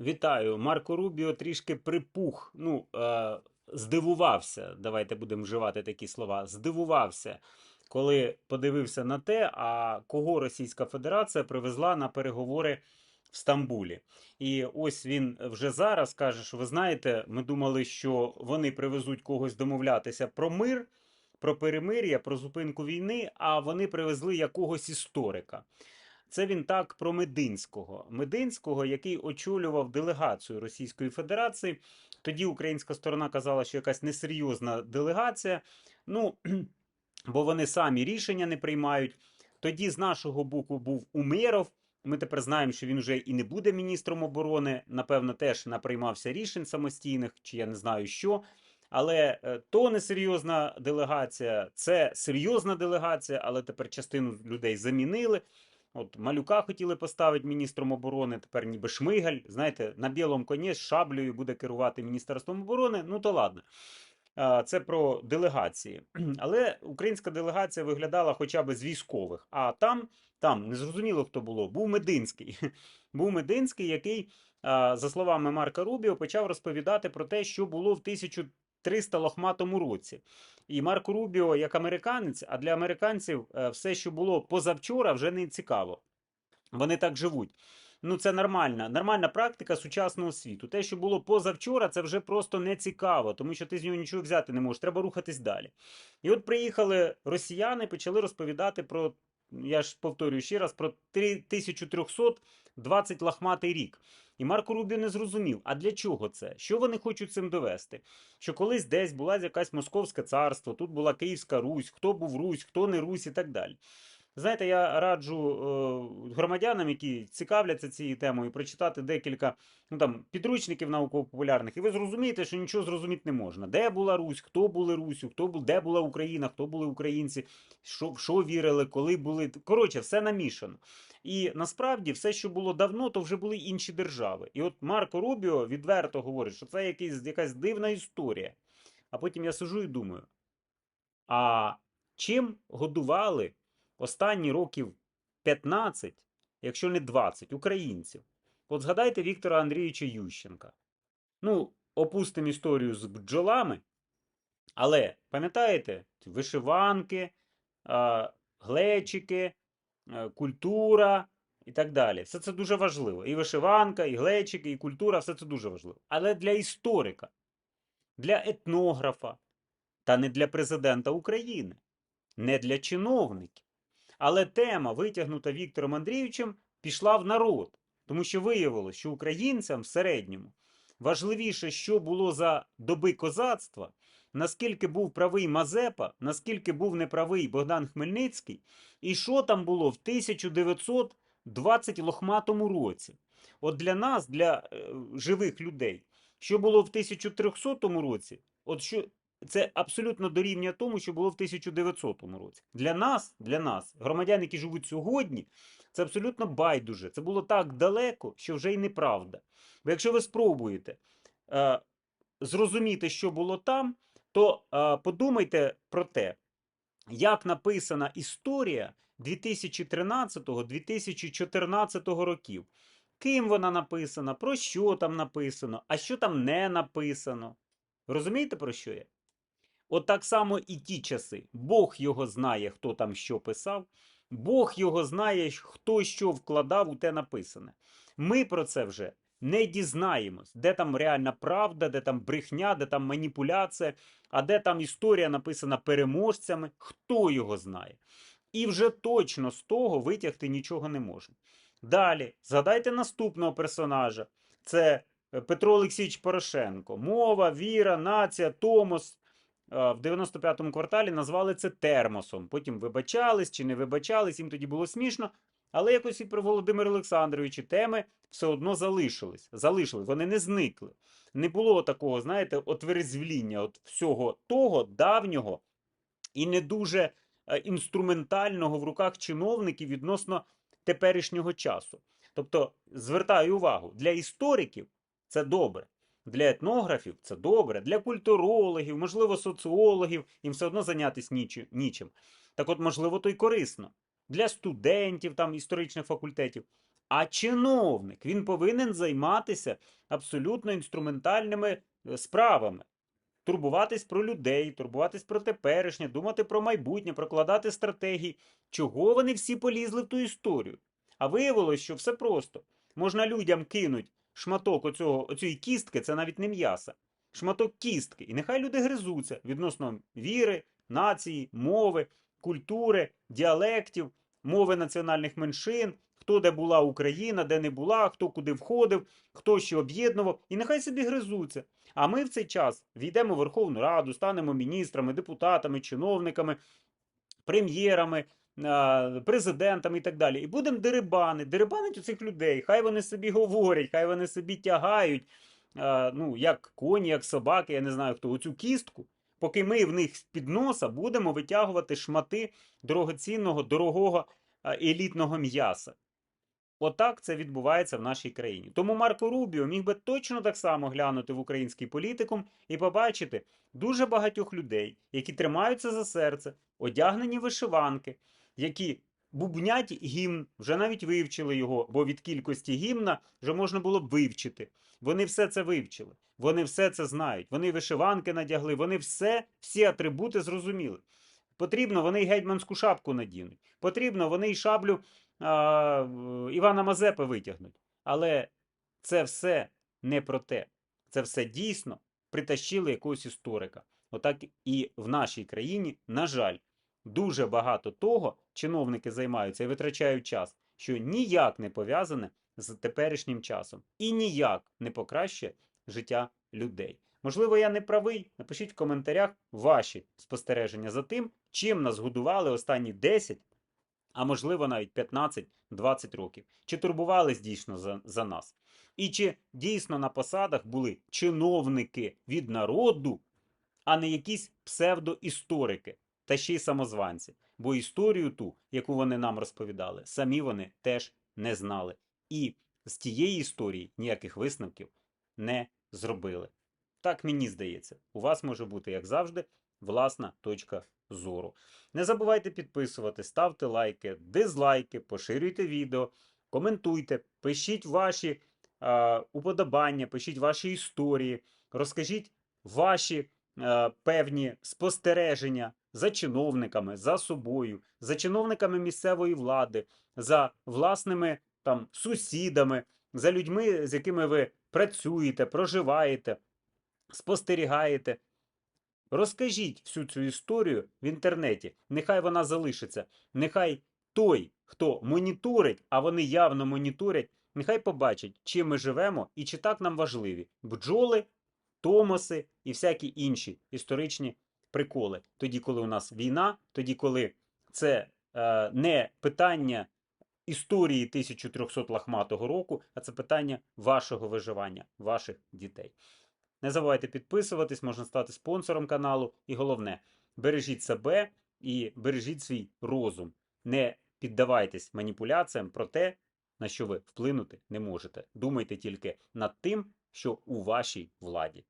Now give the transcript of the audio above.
Вітаю. Марко Рубіо трішки припух. Ну, е, здивувався. Давайте будемо вживати такі слова. Здивувався, коли подивився на те, а кого Російська Федерація привезла на переговори в Стамбулі. І ось він вже зараз каже, що ви знаєте, ми думали, що вони привезуть когось домовлятися про мир, про перемир'я, про зупинку війни, а вони привезли якогось історика. Це він так про Мединського. Мединського, який очолював делегацію Російської Федерації. Тоді українська сторона казала, що якась несерйозна делегація. Ну, бо вони самі рішення не приймають. Тоді з нашого боку був Умєров. Ми тепер знаємо, що він вже і не буде міністром оборони. Напевно, теж наприймався рішень самостійних, чи я не знаю що. Але е, то несерйозна делегація, це серйозна делегація, але тепер частину людей замінили. От Малюка хотіли поставити міністром оборони, тепер ніби Шмигаль. Знаєте, на білому коні з шаблею буде керувати Міністерством оборони. Ну то ладно. Це про делегації. Але українська делегація виглядала хоча б з військових. А там, там незрозуміло, хто було, був Мединський. Був Мединський, який, за словами Марка Рубіо, почав розповідати про те, що було в 1300 лохматому році. І Марко Рубіо, як американець, а для американців е, все, що було позавчора, вже не цікаво. Вони так живуть. Ну, це нормальна, нормальна практика сучасного світу. Те, що було позавчора, це вже просто не цікаво, тому що ти з нього нічого взяти не можеш. Треба рухатись далі. І от приїхали росіяни, почали розповідати про, я ж повторюю ще раз, про 1320 лахматий рік. І Марко Рубіо не зрозумів, а для чого це? Що вони хочуть цим довести? Що колись десь була якась Московське царство, тут була Київська Русь, хто був Русь, хто не Русь і так далі. Знаєте, я раджу е, громадянам, які цікавляться цією темою, прочитати декілька ну, там, підручників науково-популярних, і ви зрозумієте, що нічого зрозуміти не можна. Де була Русь, хто були Русю, хто був, де була Україна, хто були українці, що, в що вірили, коли були. Коротше, все намішано. І насправді все, що було давно, то вже були інші держави. І от Марко Рубіо відверто говорить, що це якийсь, якась дивна історія. А потім я сижу і думаю: а чим годували останні років 15, якщо не 20, українців? От згадайте Віктора Андрійовича Ющенка. Ну, опустимо історію з бджолами. Але пам'ятаєте, вишиванки, глечики, е, культура і так далі. Все це дуже важливо. І вишиванка, і глечики, і культура все це дуже важливо. Але для історика, для етнографа та не для президента України, не для чиновників. Але тема, витягнута Віктором Андрійовичем, пішла в народ, тому що виявилося, що українцям в середньому важливіше, що було за доби козацтва, наскільки був правий Мазепа, наскільки був неправий Богдан Хмельницький, і що там було в 1920 лохматому році. От для нас, для е, живих людей, що було в 1300 році, от що це абсолютно дорівнює тому, що було в 1900 році. Для нас, для нас, громадян, які живуть сьогодні, це абсолютно байдуже. Це було так далеко, що вже й неправда. Бо якщо ви спробуєте е, зрозуміти, що було там, то е, подумайте про те, як написана історія 2013-2014 років. Ким вона написана, про що там написано, а що там не написано. Розумієте, про що я? От так само і ті часи. Бог його знає, хто там що писав, Бог його знає, хто що вкладав у те написане. Ми про це вже не дізнаємось, де там реальна правда, де там брехня, де там маніпуляція, а де там історія написана переможцями, хто його знає. І вже точно з того витягти нічого не можна. Далі, згадайте наступного персонажа: це е, Петро Олексійович Порошенко. Мова, віра, нація, Томос. Е, В 95-му кварталі назвали це термосом. Потім вибачались чи не вибачались, їм тоді було смішно. Але якось і при Володимиру Олександровичі теми все одно залишились. Залишились, вони не зникли. Не було такого, знаєте, отверезвління от всього того давнього і не дуже е, інструментального в руках чиновників відносно теперішнього часу. Тобто, звертаю увагу, для істориків це добре. Для етнографів це добре, для культурологів, можливо, соціологів, їм все одно зайнятися нічим. Так от, можливо, то й корисно. Для студентів там історичних факультетів. А чиновник він повинен займатися абсолютно інструментальними е, справами. Турбуватись про людей, турбуватись про теперішнє, думати про майбутнє, прокладати стратегії. Чого вони всі полізли в ту історію? А виявилось, що все просто. Можна людям кинуть шматок оцього, оцієї кістки, це навіть не м'яса, шматок кістки. І нехай люди гризуться відносно віри, нації, мови, культури, діалектів, мови національних меншин, хто де була Україна, де не була, хто куди входив, хто що об'єднував, і нехай собі гризуться. А ми в цей час війдемо в Верховну Раду, станемо міністрами, депутатами, чиновниками, прем'єрами, а, президентами і так далі. І будемо дерибани, дерибанить у цих людей. Хай вони собі говорять, хай вони собі тягають, ну, як коні, як собаки, я не знаю хто, оцю кістку. Поки ми в них з-під носа будемо витягувати шмати дорогоцінного, дорогого елітного м'яса. Отак це відбувається в нашій країні. Тому Марко Рубіо міг би точно так само глянути в український політикум і побачити дуже багатьох людей, які тримаються за серце, одягнені вишиванки, які бубнять гімн, вже навіть вивчили його, бо від кількості гімна вже можна було б вивчити. Вони все це вивчили, вони все це знають, вони вишиванки надягли, вони все, всі атрибути зрозуміли. Потрібно, вони й гетьманську шапку надінуть. Потрібно, вони й шаблю а, Івана Мазепи витягнуть. Але це все не про те. Це все дійсно притащили якогось історика. Отак і в нашій країні, на жаль, дуже багато того чиновники займаються і витрачають час, що ніяк не пов'язане з теперішнім часом і ніяк не покращує життя людей. Можливо, я не правий. Напишіть в коментарях ваші спостереження за тим, чим нас годували останні 10, а можливо навіть 15-20 років. Чи турбувались дійсно за, за нас? І чи дійсно на посадах були чиновники від народу, а не якісь псевдоісторики та ще й самозванці? Бо історію ту, яку вони нам розповідали, самі вони теж не знали. І з тієї історії ніяких висновків не зробили. Так мені здається, у вас може бути, як завжди, власна точка зору. Не забувайте підписувати, ставте лайки, дизлайки, поширюйте відео, коментуйте, пишіть ваші е, уподобання, пишіть ваші історії, розкажіть ваші е, певні спостереження за чиновниками, за собою, за чиновниками місцевої влади, за власними там сусідами, за людьми, з якими ви працюєте, проживаєте, спостерігаєте. Розкажіть всю цю історію в інтернеті. Нехай вона залишиться. Нехай той, хто моніторить, а вони явно моніторять, нехай побачить, чим ми живемо і чи так нам важливі бджоли, томоси і всякі інші історичні приколи. Тоді, коли у нас війна, тоді, коли це е, не питання історії 1300 лахматого року, а це питання вашого виживання, ваших дітей. Не забувайте підписуватись, можна стати спонсором каналу. І головне, бережіть себе і бережіть свій розум. Не піддавайтесь маніпуляціям про те, на що ви вплинути не можете. Думайте тільки над тим, що у вашій владі.